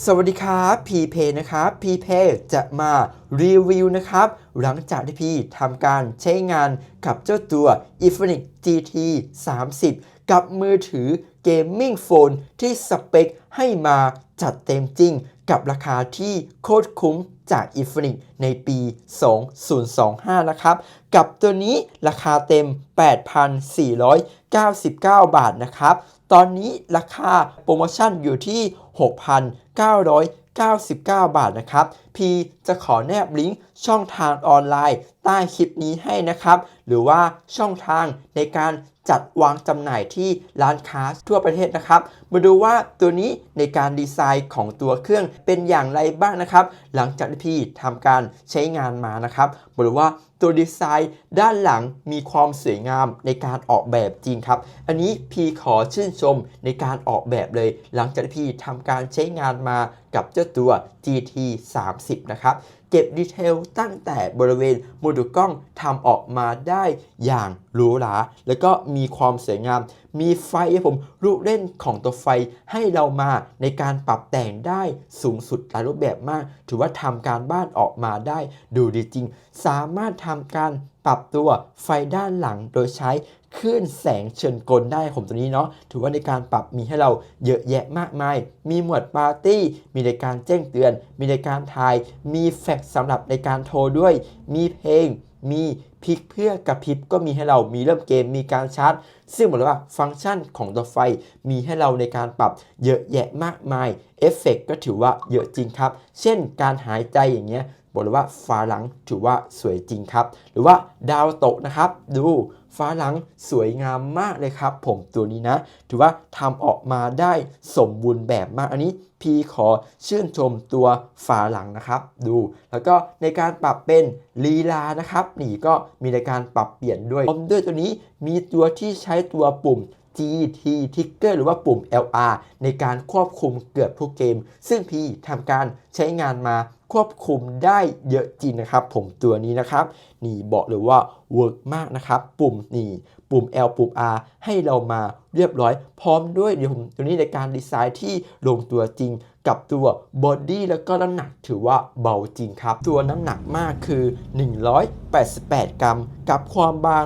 สวัสดีครับพีเพนะครับพีเพจะมารีวิวนะครับ หลังจากที่พี่ทำการใช้งานกับเจ้าตัว Infinix GT 30 กับมือถือเกมมิ่งโฟนที่สเปคให้มาจัดเต็มจริง กับราคาที่โคตรคุ้มจาก Infinix ในปี 2025 นะครับ กับตัวนี้ราคาเต็ม 8,499 บาทนะครับ ตอนนี้ราคาโปรโมชั่นอยู่ที่ 6,999 บาทนะครับ พีจะขอแนบลิงก์ช่องทางออนไลน์ใต้คลิปนี้ให้นะครับ หรือว่าช่องทางในการ จัดวางจำหน่ายที่ร้านค้าทั่วประเทศนะครับ มาดูว่าตัวนี้ในการดีไซน์ของตัวเครื่องเป็นอย่างไรบ้างนะครับ หลังจากที่พี่ทำการใช้งานมานะครับบอกเลยว่าตัวดีไซน์ด้านหลังมีความสวยงามในการออกแบบจริงครับ อันนี้พี่ขอชื่นชมในการออกแบบเลย หลังจากที่พี่ทำการใช้งานมากับเจ้าตัว GT 30 นะครับ เก็บดีเทลตั้งแต่บริเวณโมดูลกล้องทำออกมาได้อย่างหรูหรา แล้วก็มีความสวยงาม มีไฟผมลูกเล่นของตัวไฟให้เรามาในการปรับแต่งได้สูงสุดหลายรูปแบบมาก ถือว่าทำการบ้านออกมาได้ดูดีจริง สามารถทำการ ปรับตัวไฟด้านหลังโดยใช้คลื่นแสงเชิญกลได้ผมตัวนี้เนาะถือว่าในการปรับมีให้เราเยอะแยะมากมาย มีหมวดปาร์ตี้ มีในการแจ้งเตือน มีในการถ่าย มีแฟกซ์สำหรับในการโทรด้วย มีเพลง มีพลิกเพื่อกระพริบก็มีให้เรามีเริ่มเกมมีการชาร์จ ซึ่งบอกเลยว่าฟังก์ชันของตัวไฟมีให้เราในการปรับเยอะแยะมากมายเอฟเฟกก็ถือว่าเยอะจริงครับ เช่นการหายใจอย่างเงี้ยบอกเลยว่าฟ้าหลังถือว่าสวยจริงครับ หรือว่าดาวตกนะครับ ดู ฟ้าหลังสวยงามมากเลยครับ ผมตัวนี้นะ ถือว่าทำออกมาได้สมบูรณ์แบบมากอันนี้พี่ขอชื่นชมตัวฝาหลังนะครับ ดูแล้วก็ในการปรับเป็นลีลานะครับนี่ก็มีในการปรับเปลี่ยนด้วยพร้อมด้วยตัวนี้มีตัวที่ใช้ตัวปุ่ม GT Trigger หรือว่าปุ่ม LR ในการควบคุมเกือบทุกเกม ซึ่งพี่ทำการใช้งานมา ควบคุมได้เยอะจริงนะครับ ผมตัวนี้นะครับ นี่บอกเลยว่าเวิร์กมากนะครับ ปุ่มนี่ปุ่ม L ปุ่ม R ให้เรามาเรียบร้อย พร้อมด้วยเดี๋ยวผมตัวนี้ในการดีไซน์ที่ลงตัวจริงกับตัวบอดี้แล้วก็น้ำหนักถือว่าเบาจริงครับ ตัวน้ำหนักมากคือ 188 กรัม กับความบาง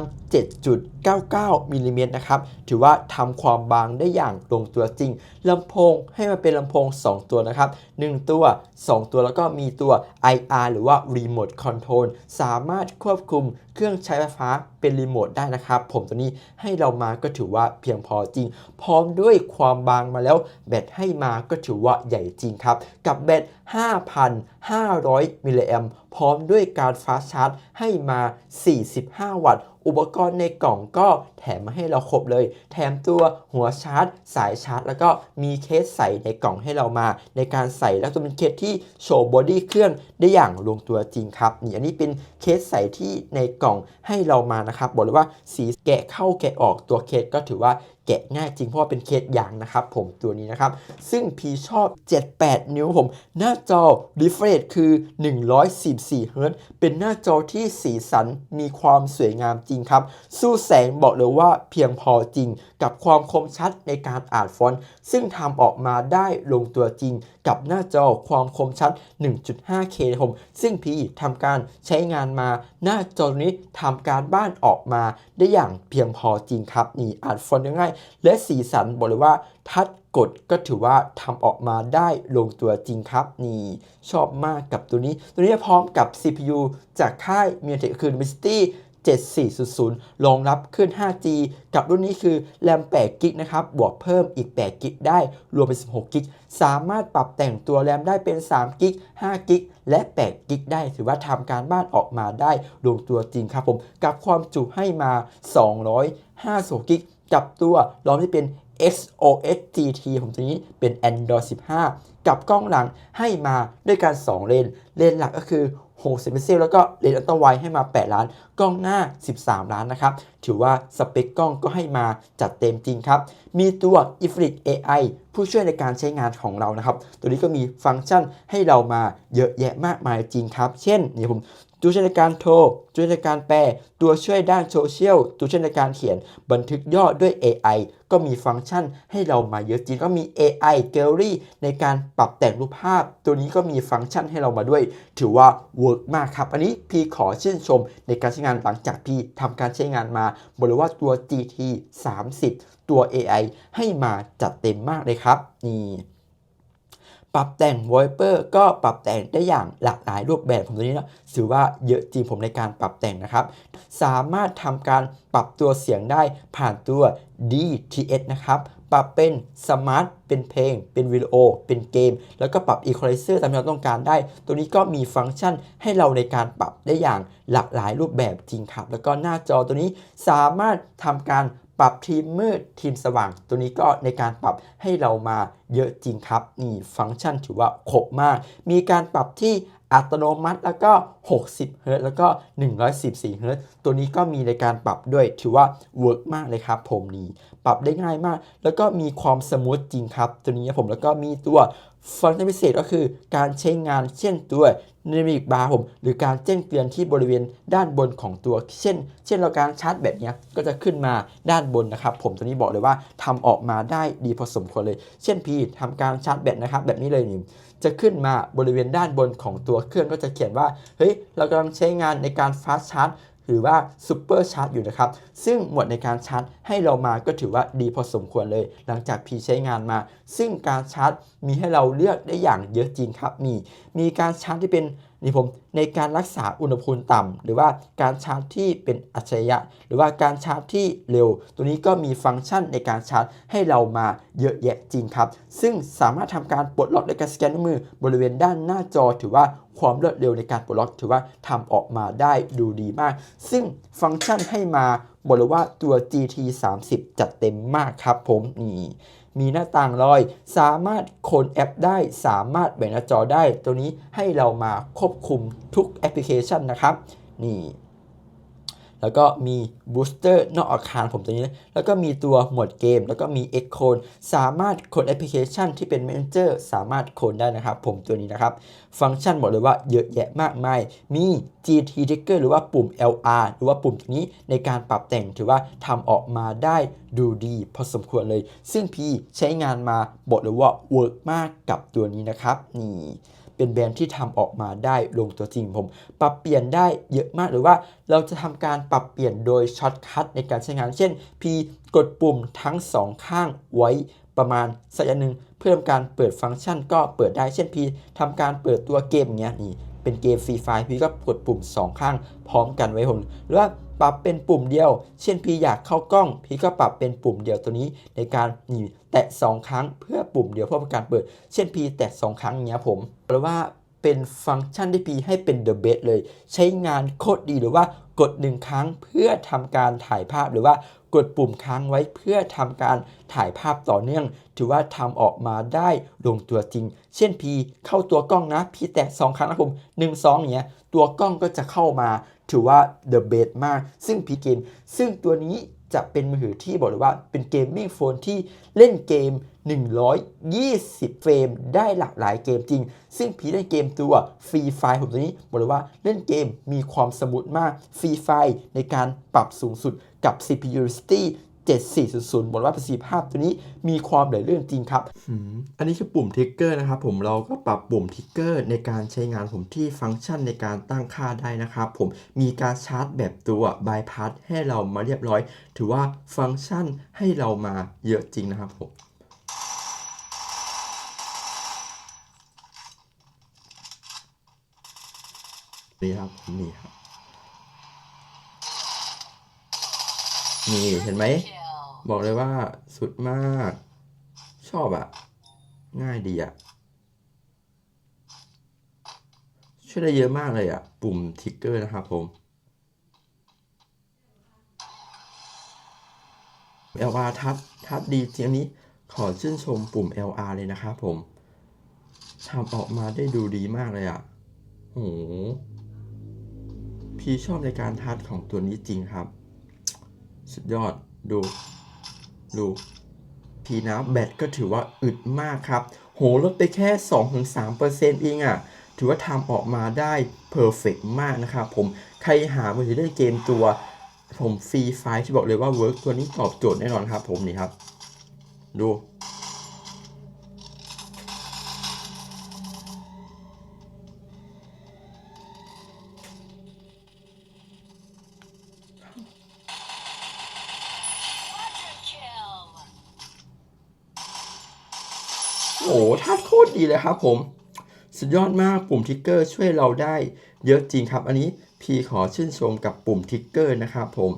7.99มิลลิเมตรนะครับ ถือว่าทำความบางได้อย่างลงตัวจริงลำโพงให้มันเป็นลำโพง 2 ตัวนะครับ 1 ตัว 2 ตัวแล้วก็มีตัว IR หรือว่า Remote Control สามารถควบคุม เครื่องใช้ไฟฟ้าเป็นรีโมทได้นะครับ ผมตัวนี้ให้เรามาก็ถือว่าเพียงพอจริง พร้อมด้วยความบางมาแล้วแบตให้มาก็ถือว่าใหญ่จริงครับ กับแบต 5,500 มิลลิแอมพร้อมด้วยการฟ้าชาร์จให้มา 45 วัตต์ อุปกรณ์ในกล่องก็แถมมาให้เราครบเลย แถมตัวหัวชาร์จ สายชาร์จ แล้วก็มีเคสใส่ในกล่องให้เรามา ในการใส่แล้วจะเป็นเคสที่โชว์บอดี้เครื่องได้อย่างลงตัวจริงครับนี่อันนี้เป็นเคสใส่ที่ในกล่องให้เรามานะครับบอกเลยว่าสีแกะเข้าแกะออกตัวเคสก็ถือว่า แกะง่ายจริงเพราะว่าเป็นเคสยางนะครับผมตัวนี้นะครับ ซึ่งพีชอบ 78 นิ้วผม หน้าจอ refresh คือ 144เฮิรตเป็นหน้าจอที่สีสันมีความสวยงามจริงครับ สู้แสงบอกเลยว่าเพียงพอจริง กับความคมชัดในการอ่านฟอนต์ ซึ่งทำออกมาได้ลงตัวจริง กับหน้าจอความคมชัด 1.5K ผมซึ่งพีทำการใช้งานมาหน้าจอนี้ทำการบ้านออกมาได้อย่างเพียงพอจริงครับนี่อ่านฟอนต์ง่ายและสีสันบอกเลยว่าทัดกดก็ถือว่าทำออกมาได้ลงตัวจริงครับ นี่ชอบมากกับตัวนี้ ตัวนี้พร้อมกับ CPU จากค่าย MediaTek คือ Dimensity 7400รองรับขึ้น 5G กับรุ่นนี้คือแรม8กิกนะครับ บวกเพิ่มอีก8กิกได้ รวมเป็น 16กิกสามารถปรับแต่งตัวแรมได้เป็น3กิก5กิกและ8กิกได้ ถือว่าทำการบ้านออกมาได้ลงตัวจริงครับผม กับความจุให้มา 256กิก กับตัวรอมที่เป็น XOS GT ผมตัวนี้เป็น Android 15 กับกล้องหลังให้มาด้วยกัน2เลน เลนหลักก็คือ60เปกเซลแล้วก็เลนส์อัลตร้าไวให้มา 8 ล้าน กล้องหน้า 13 ล้านนะครับ ถือว่าสเปคกล้องก็ให้มาจัดเต็มจริงครับ มีตัว i f r i t AI ผู้ช่วยในการใช้งานของเรานะครับ ตัวนี้ก็มีฟังก์ชันให้เรามาเยอะแยะมากมายจริงครับ เช่นนี่ผม ตัวช่วยในการโทร ตัวช่วยในการแปล ตัวช่วยด้านโซเชียล ตัวช่วยในการเขียน บันทึกย่อดด้วย AI ก็มีฟังก์ชันให้เรามาเยอะจริงก็มี AI Gallery ในการปรับแต่งรูปภาพ ตัวนี้ก็มีฟังก์ชันให้เรามาด้วย ถือว่าเวิร์กมากครับ อันนี้พี่ขอชื่นชมในการใช้งานหลังจากพี่ทำการใช้งานมาบอกเลยว่าตัว GT 30 ตัว AI ให้มาจัดเต็มมากเลยครับนี่ ปรับแต่ง Viper ก็ปรับแต่งได้อย่างหลากหลายรูปแบบผมตัวนี้นะถือว่าเยอะจริงผมในการปรับแต่งนะครับ สามารถทำการปรับตัวเสียงได้ผ่านตัว DTS นะครับปรับเป็นสมาร์ทเป็นเพลง เป็นวิดีโอ เป็นเกม แล้วก็ปรับ Equalizer ตามที่เราต้องการได้ ตัวนี้ก็มีฟังก์ชันให้เราในการปรับได้อย่างหลากหลายรูปแบบจริงครับ แล้วก็หน้าจอตัวนี้สามารถทำการ ปรับทีมมืดทีมสว่าง ตัวนี้ก็ในการปรับให้เรามาเยอะจริงครับ นี่ฟังก์ชันถือว่าครบมาก มีการปรับที่อัตโนมัติแล้วก็ 60 เฮิรตแล้วก็ 114 เฮิรตตัวนี้ก็มีในการปรับด้วยถือว่าเวิร์กมากเลยครับผมนี่ ปรับได้ง่ายมาก แล้วก็มีความสมูทจริงครับ ตัวนี้ผมแล้วก็มีตัว ฟังก์ชันพิเศษก็คือการใช้งานเช่นตัว Dynamic Bar ผมหรือการแจ้งเตือนที่บริเวณด้านบนของตัว เช่น เช่นเราการชาร์จแบตเนี้ยก็จะขึ้นมาด้านบนนะครับ ผมตัวนี้บอกเลยว่าทำออกมาได้ดีพอสมควรเลย เช่นพี่ทำการชาร์จแบตนะครับ แบบนี้เลยนี่จะขึ้นมาบริเวณด้านบนของตัวเครื่องก็จะเขียนว่าเฮ้ยเรากำลังใช้งานในการฟาสชาร์จ หรือว่าซูเปอร์ชาร์จอยู่นะครับ ซึ่งหมวดในการชาร์จให้เรามาก็ถือว่าดีพอสมควรเลย หลังจากพี่ใช้งานมา ซึ่งการชาร์จมีให้เราเลือกได้อย่างเยอะจริงครับ มีมีการชาร์จที่เป็น นี่ผมในการรักษาอุณหภูมิต่ำหรือว่าการชาร์จที่เป็นอัจฉริยะ หรือว่าการชาร์จที่เร็ว ตัวนี้ก็มีฟังก์ชันในการชาร์จให้เรามาเยอะแยะจริงครับ ซึ่งสามารถทำการปลดล็อกด้วยการสแกนนิ้วมือบริเวณด้านหน้าจอถือว่าความรวดเร็วในการปลดล็อกถือว่าทำออกมาได้ดูดีมาก ซึ่งฟังก์ชันให้มาบอกเลยว่าตัว GT 30 จัดเต็มมากครับผมนี่ มีหน้าต่างลอย สามารถโคนแอปได้ สามารถแบ่งหน้าจอได้ ตัวนี้ให้เรามาควบคุมทุกแอปพลิเคชันนะครับ นี่ แล้วก็มีบูสเตอร์นอกอาคารผมตัวนี้ แล้วก็มีตัวหมวดเกม แล้วก็มี X Code สามารถโคนแอปพลิเคชันที่เป็น Messenger สามารถโคนได้นะครับผมตัวนี้นะครับ ฟังก์ชันบอกเลยว่าเยอะแยะมากมาย มี GT Trigger หรือว่าปุ่ม LR หรือว่าปุ่มตัวนี้ในการปรับแต่งถือว่าทำออกมาได้ดูดีพอสมควรเลย ซึ่งพี่ใช้งานมาบอกเลยว่าเวิร์กมากกับตัวนี้นะครับนี่ เป็นแบรนด์ที่ทำออกมาได้ลงตัวจริงผม ปรับเปลี่ยนได้เยอะมากหรือว่าเราจะทำการปรับเปลี่ยนโดยช็อตคัทในการใช้งาน เช่นพีกดปุ่มทั้งสองข้างไว้ประมาณสักอย่างหนึ่งเพื่อทำการเปิดฟังก์ชันก็เปิดได้เช่นพี่ทำการเปิดตัวเกมเงี้ยนี่เป็นเกมฟรีไฟล์พี่ก็กดปุ่ม 2 ข้างพร้อมกันไว้ผมหรือว่าปรับเป็นปุ่มเดียว เช่นพี่อยากเข้ากล้อง พี่ก็ปรับเป็นปุ่มเดียวตัวนี้ในการนี่ ตะ 2 ครั้งเพื่อปุ่มเดียวเพื่อการเปิด เช่นพี่แตะ 2 ครั้งเงี้ยผมหรือว่าเป็นฟังก์ชันที่พี่ให้เป็น the best เลย ใช้งานโคตรดีหรือว่ากด 1 ครั้งเพื่อทำการถ่ายภาพหรือว่ากดปุ่มค้างไว้เพื่อทำการถ่ายภาพต่อเนื่อง ถือว่าทำออกมาได้ลงตัวจริง เช่นพีเข้าตัวกล้องนะพี่แตะ2ครั้งนะผม1 2อย่างเงี้ยตัวกล้องก็จะเข้ามา ถือว่า the best มาก ซึ่งพีเกมซึ่งตัวนี้ จะเป็นมือถือที่บอกเลยว่าเป็นเกมมิ่งโฟนที่เล่นเกม 120 เฟรม ได้หลากหลายเกมจริง ซึ่งพีเล่นเกมตัวฟรีไฟผมตัวนี้บอกเลยว่าเล่นเกมมีความสมูทมากฟรีไฟในการปรับสูงสุดกับ CPU Resty 7400บอกว่าประสิทธิภาพตัวนี้มีความเหลือเรื่องจริงครับ อันนี้คือปุ่มทิกเกอร์นะครับผมเราก็ปรับปุ่มทิกเกอร์ในการใช้งานผมที่ฟังก์ชันในการตั้งค่าได้นะครับผมมีการชาร์จแบบตัวบายพาสให้เรามาเรียบร้อย ถือว่าฟังก์ชันให้เรามาเยอะจริงนะครับผมนี่ครับนี่ครับ นี่เห็นไหม บอกเลยว่าสุดมาก ชอบอะง่ายดีอะช่วยได้เยอะมากเลยอะปุ่มทิกเกอร์นะครับผมเอล LR ทับทับดีจริงนี้ขอชื่นชมปุ่ม LR เลยนะครับผมทำออกมาได้ดูดีมากเลยอะโหพี่พี่ชอบในการทัดของตัวนี้จริงครับ สุดยอดดูดูทีนะแบตก็ถือว่าอึดมากครับ โหลดไปแค่ 2-3%เองอะ่ะ ถือว่าทำออกมาได้เพอร์เฟกมากนะครับผมใครหามือถือได้เกมตัว ผมฟรีไฟที่บอกเลยว่าเวิร์กตัวนี้ตอบโจทย์แน่นอนครับผมนี่ครับ ดู ตรดีเลยครับผม สุดยอดมากปุ่มทิกเกอร์ช่วยเราได้เยอะจริงครับ อันนี้พี่ขอชื่นชมกับปุ่มทิกเกอร์นะครับผม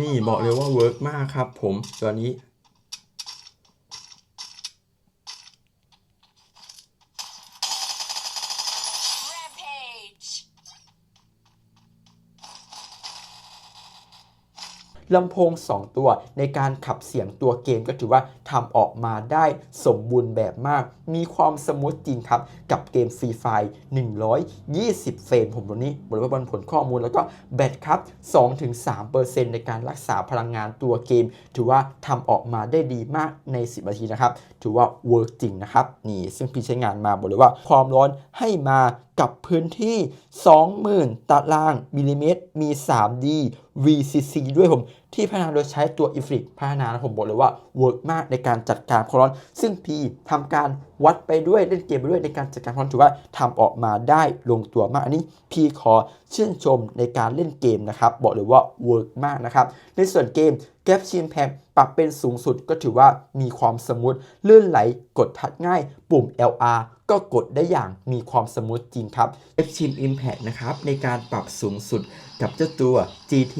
นี่บอกเลยว่าเวิร์กมากครับผมตัวนี้ ลำโพง 2 ตัวในการขับเสียงตัวเกมก็ถือว่าทำออกมาได้สมบูรณ์แบบมาก มีความสมูทจริงครับ กับเกมฟรีไฟ120 เฟรม ผมตัวนี้บริบทผลข้อมูลแล้วก็แบตครับ 2-3%ในการรักษาพลังงานตัวเกม ถือว่าทำออกมาได้ดีมากใน 10 นาทีนะครับ ถือว่าเวิร์กจริงนะครับ นี่ซึ่งพี่ใช้งานมาบอกเลยว่าความร้อนให้มา กับพื้นที่ 20,000 ตารางมิลลิเมตร มี 3D VCC ด้วยผม ที่พัฒนาโดยใช้ตัวอิฟริกพัฒนานะผมบอกเลยว่าเวิร์กมากในการจัดการความร้อน ซึ่งพี่ทำการวัดไปด้วยเล่นเกมไปด้วยในการจัดการความร้อนถือว่าทำออกมาได้ลงตัวมากอันนี้พีขอชื่นชมในการเล่นเกมนะครับบอกเลยว่าเวิร์กมากนะครับในส่วนเกมแก p ชินแพ p ปรับเป็นสูงสุดก็ถือว่ามีความสมูทลื่นไหลกดทัดง่าย ปุ่ม LR ก็กดได้อย่างมีความสมูทจริงครับ f c h i m Impact นะครับในการปรับสูงสุด กับเจ้าตัว GT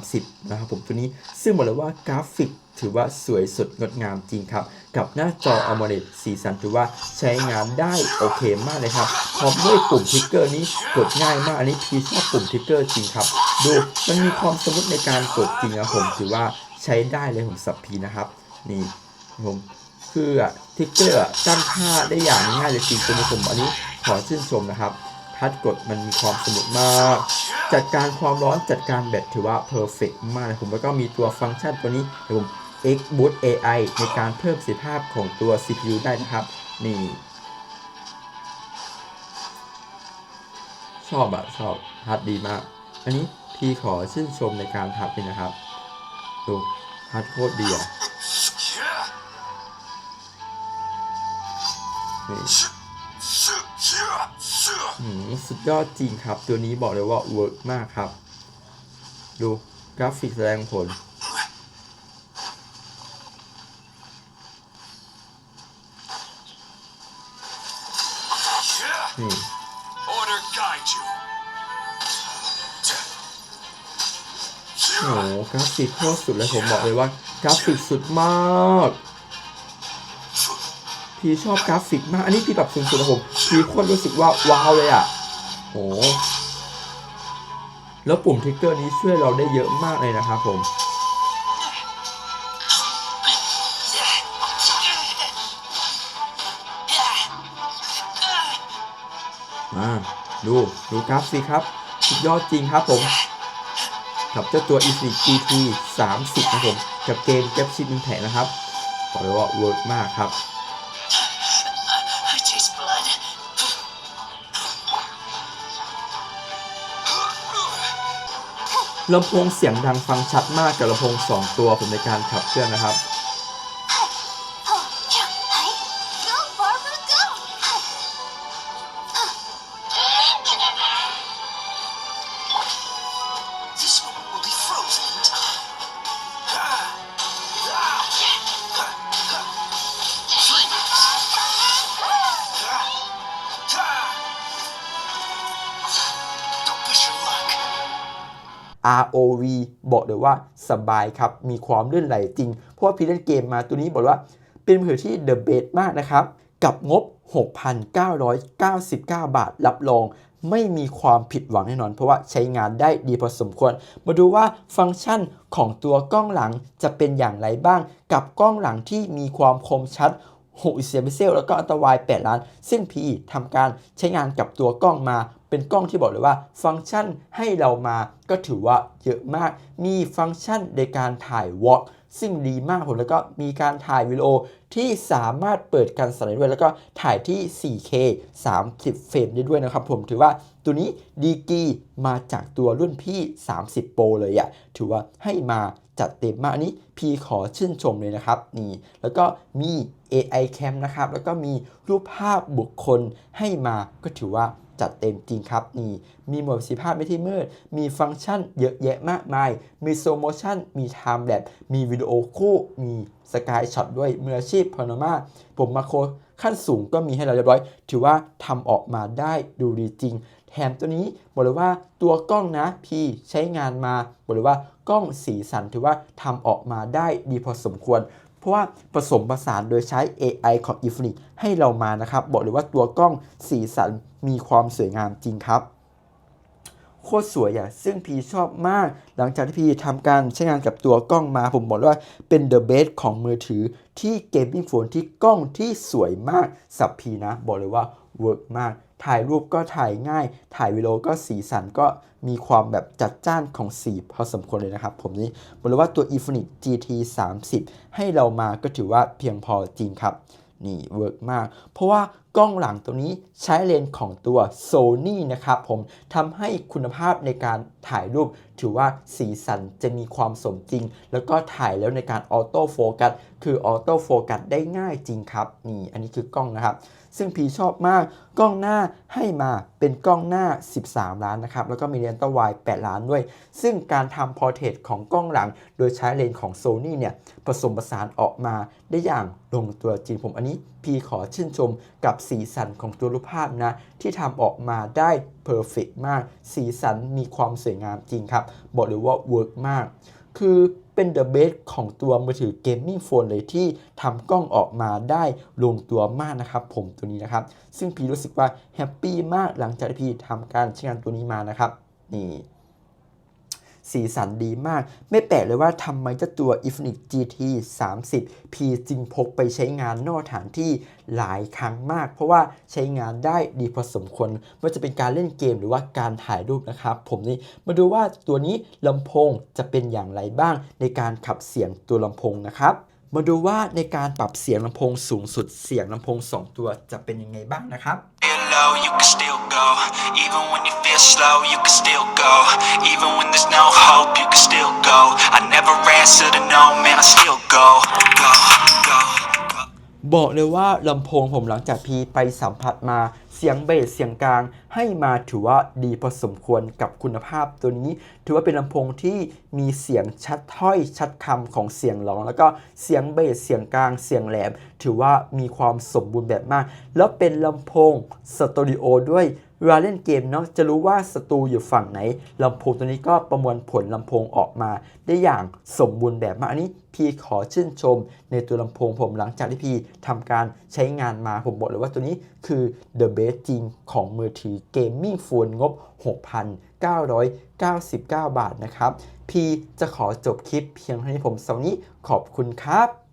30นะครับผมตัวนี้ซึ่งบอกเลยว่ากราฟิกถือว่าสวยสดงดงามจริงครับ กับหน้าจอ AMOLED สีสันถือว่าใช้งานได้โอเคมากเลยครับพร้อมด้วยปุ่มทิกเกอร์นี้กดง่ายมากอันนี้พี่ชอบปุ่มทิกเกอร์จริงครับ ดูมันมีความสมูทในการกดจริงนะผมถือว่าใช้ได้เลยผมสับพีนะครับ นี่ผมคืออทิกเกอร์ตั้งค่าได้อย่างง่ายเลยจริงตัวนี้ผมอันนี้ขอชื่นชมนะครับ ทัดกดมันมีความสมูทมาก จัดการความร้อนจัดการแบตถือว่าเพอร์เฟกมากเลยผมแล้วก็มีตัวฟังก์ชันตัวนี้เดี๋ยวผม X Boost AI ในการเพิ่มประสิทธิภาพของตัว CPU ได้นะครับ นี่ ชอบอะชอบทัดดีมาก อันนี้พี่ขอชื่นชมในการทัดเลยนะครับ ดูทัดโคตรดีอะนี่ สุดยอดจริงครับ ตัวนี้บอกเลยว่าเวิร์กมากครับ ดูกราฟิกแสดงผล นี่ Order guide you. โอ้โหกราฟิกโคตรสุดเลยผมบอกเลยว่ากราฟิกสุดมาก พี่ชอบกราฟิกมาก อันนี้พี่ปรับสูงสุดนะผมพี่โคตรรู้สึกว่าว้าวเลยอะโอ้แล้วปุ่มทริกเกอร์นี้ช่วยเราได้เยอะมากเลยนะครับผมอ่าดู ดูกราฟสิครับ สุดยอดจริงครับผมกับเจ้าตัว e 4 GT 30 นะครับผม กับเกม g a p s h i p Impact นะครับบอกเลยว่าเวิร์กมากครับ ลำโพงเสียงดังฟังชัดมากกับลำโพง 2 ตัวผมในการขับเคลื่อนนะครับ ROV บอกเลยว่าสบายครับ มีความลื่นไหลจริง เพราะว่าพี่เล่นเกมมาตัวนี้บอกว่าเป็นมือถือที่ The Best มากนะครับ กับงบ 6,999 บาท รับรองไม่มีความผิดหวังแน่นอน เพราะว่าใช้งานได้ดีพอสมควร มาดูว่าฟังก์ชันของตัวกล้องหลังจะเป็นอย่างไรบ้าง กับกล้องหลังที่มีความคมชัด 60พิกเซลแล้วก็อัลตราไวด์8ล้าน ซึ่ง P ทำการใช้งานกับตัวกล้องมา เป็นกล้องที่บอกเลยว่าฟังก์ชันให้เรามาก็ถือว่าเยอะมาก มีฟังก์ชันในการถ่ายวอล์กซึ่งดีมากผมแล้วก็มีการถ่ายวิดีโอที่สามารถเปิดการสไลด์ด้วยแล้วก็ถ่ายที่ 4K 30 เฟรมได้ด้วยนะครับผมถือว่าตัวนี้ดีกีมาจากตัวรุ่นพี่ 30 Pro เลยอะถือว่าให้มา จัดเต็มมากอันนี้พี่ขอชื่นชมเลยนะครับนี่แล้วก็มี AI Cam นะครับแล้วก็มีรูปภาพบุคคลให้มาก็ถือว่าจัดเต็มจริงครับนี่มีโหมดประสิทธิภาพไม่ที่มืด มีฟังก์ชันเยอะแยะมากมาย มีโซโมชันมีไทม์แลปมีวิดีโอคู่ มีสกายช็อตด้วยมืออาชีพพาโนมาผมมาโคขั้นสูงก็มีให้เราเรียบร้อย ถือว่าทำออกมาได้ดูดีจริง แถมตัวนี้บอกเลยว่าตัวกล้องนะพี่ใช้งานมาบอกเลยว่ากล้องสีสันถือว่าทำออกมาได้ดีพอสมควร เพราะว่าผสมผสานโดยใช้ AI ของ i n f i n i x ให้เรามานะครับ บอกเลยว่าตัวกล้องสีสันมีความสวยงามจริงครับโคตรสวยอะ ซึ่งพีชอบมาก หลังจากที่พีทำการใช้งานกับตัวกล้องมา ผมบอกว่าเป็น the best ของมือถือที่เกมมิ่งโฟนที่กล้องที่สวยมากสับพีนะ บอกเลยว่าเวิร์กมาก ถ่ายรูปก็ถ่ายง่าย ถ่ายวิดีโอก็สีสันก็มีความแบบจัดจ้านของสีพอสมควรเลยนะครับ ผมนี่บอกเลยว่าตัว Infinix GT 30 ให้เรามาก็ถือว่าเพียงพอจริงครับ นี่เวิร์กมาก เพราะว่ากล้องหลังตัวนี้ใช้เลนส์ของตัว Sony นะครับผมทำให้คุณภาพในการถ่ายรูป ถือว่าสีสันจะมีความสมจริง แล้วก็ถ่ายแล้วในการออโต้โฟกัสคือออโต้โฟกัสได้ง่ายจริงครับ นี่อันนี้คือกล้องนะครับ ซึ่งพีชอบมาก กล้องหน้าให้มาเป็นกล้องหน้า 13 ล้านนะครับ แล้วก็มีเลนส์ตัววาย8ล้านด้วย ซึ่งการทำพอร์เทรตของกล้องหลัง โดยใช้เลนส์ของ Sony เนี่ย ผสมผสานออกมาได้อย่างลงตัวจริงผมอันนี้ พีขอชื่นชมกับสีสันของตัวรูปภาพนะ ที่ทำออกมาได้เพอร์เฟกมาก สีสันมีความสวยงามจริงครับ บอกเลยว่าเวิร์กมาก คือ เป็นเดอะเบสของตัวมือถือเกมมิ่งโฟนเลยที่ทำกล้องออกมาได้ลงตัวมากนะครับ ผมตัวนี้นะครับ ซึ่งพีรู้สึกว่าแฮปปี้มากหลังจากที่พีทำการใช้งานตัวนี้มานะครับนี่ สีสันดีมาก ไม่แปลกเลยว่าทำไมเจ้าตัว Infinix GT 30 P จึงพกไปใช้งานนอกฐานที่หลายครั้งมาก เพราะว่าใช้งานได้ดีพอสมควรไม่ว่าจะเป็นการเล่นเกมหรือว่าการถ่ายรูปนะครับ ผมนี่มาดูว่าตัวนี้ลำโพงจะเป็นอย่างไรบ้างในการขับเสียงตัวลำโพงนะครับ มาดูว่าในการปรับเสียงลำโพงสูงสุดเสียงลำโพง 2 ตัวจะเป็นยังไงบ้างนะครับ Feel low, you can still go. Even when you feel slow, you can still go. Even when there's no hope, you can still go. I never answer to no, man, I still. Go, go, go. บอกเลยว่าลำโพงผมหลังจากพีไปสัมผัสมาเสียงเบสเสียงกลาง ให้มาถือว่าดีพอสมควรกับคุณภาพตัวนี้ ถือว่าเป็นลำโพงที่มีเสียงชัดถ้อยชัดคำของเสียงร้อง แล้วก็เสียงเบสเสียงกลางเสียงแหลม ถือว่ามีความสมบูรณ์แบบมาก แล้วเป็นลำโพงสตูดิโอด้วย เวลาเล่นเกมเนาะจะรู้ว่าศัตรูอยู่ฝั่งไหนลำโพงตัวนี้ก็ประมวลผลลำโพงออกมา ได้อย่างสมบูรณ์แบบมากอันนี้พี่ขอชื่นชม ในตัวลำโพงผมหลังจากที่พี่ทำการใช้งานมาผมบอกเลยว่าตัวนี้คือ the best จริงของมือถือเกมมิ่งโฟนงบ 6,999 บาทนะครับ พี่จะขอจบคลิปเพียงเท่านี้ผมสำหรับวันนี้ขอบคุณครับ